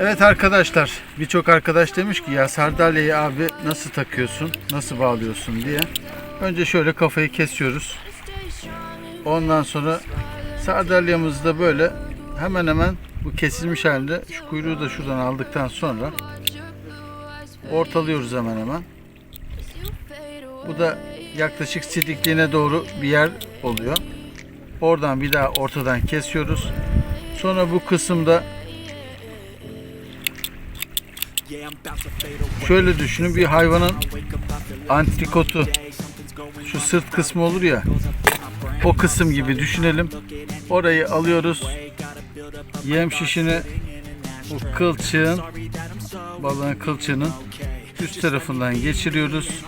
Evet arkadaşlar birçok arkadaş demiş ki ya sardalyeyi abi nasıl takıyorsun nasıl bağlıyorsun diye. Önce şöyle kafayı kesiyoruz. Ondan sonra sardalyamızı da böyle hemen hemen bu kesilmiş halde şu kuyruğu da şuradan aldıktan sonra ortalıyoruz hemen hemen. Bu da yaklaşık sidikliğine doğru bir yer oluyor. Oradan bir daha ortadan kesiyoruz. Sonra bu kısımda şöyle düşünün bir hayvanın antrikotu şu sırt kısmı olur ya o kısım gibi düşünelim. Orayı alıyoruz. Yem şişini bu kılçığın balığın kılçığının üst tarafından geçiriyoruz.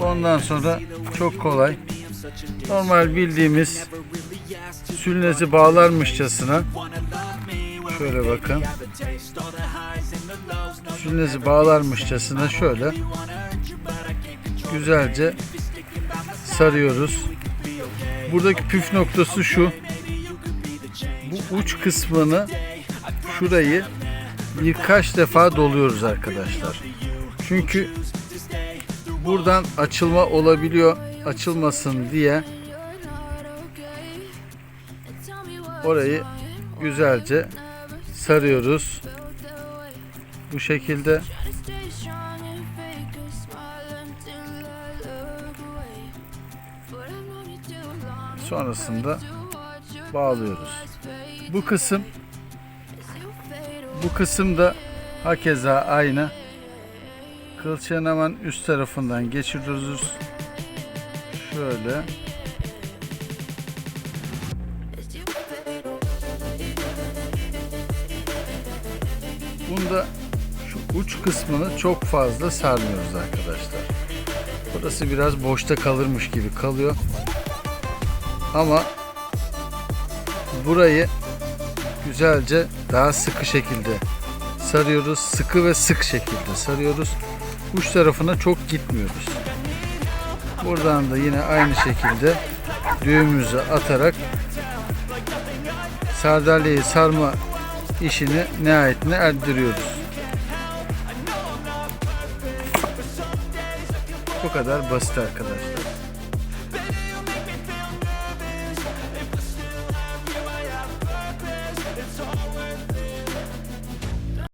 Ondan sonra çok kolay. Normal bildiğimiz sülnezi bağlarmışçasına şöyle bakın. Sülnezi bağlarmışçasına şöyle güzelce sarıyoruz. Buradaki püf noktası şu. Bu uç kısmını şurayı birkaç defa doluyoruz arkadaşlar. Çünkü buradan açılma olabiliyor. Açılmasın diye orayı güzelce sarıyoruz. Bu şekilde sonrasında bağlıyoruz. Bu kısım bu kısım da hakeza aynı. Kılçığın hemen üst tarafından geçiriyoruz. Şöyle. Bunda şu uç kısmını çok fazla sarmıyoruz arkadaşlar. Burası biraz boşta kalırmış gibi kalıyor. Ama burayı güzelce daha sıkı şekilde sarıyoruz. Sıkı ve sık şekilde sarıyoruz. Uç tarafına çok gitmiyoruz. Buradan da yine aynı şekilde düğümümüzü atarak sardalyeyi sarma işini nihayetine erdiriyoruz. Bu kadar basit arkadaşlar.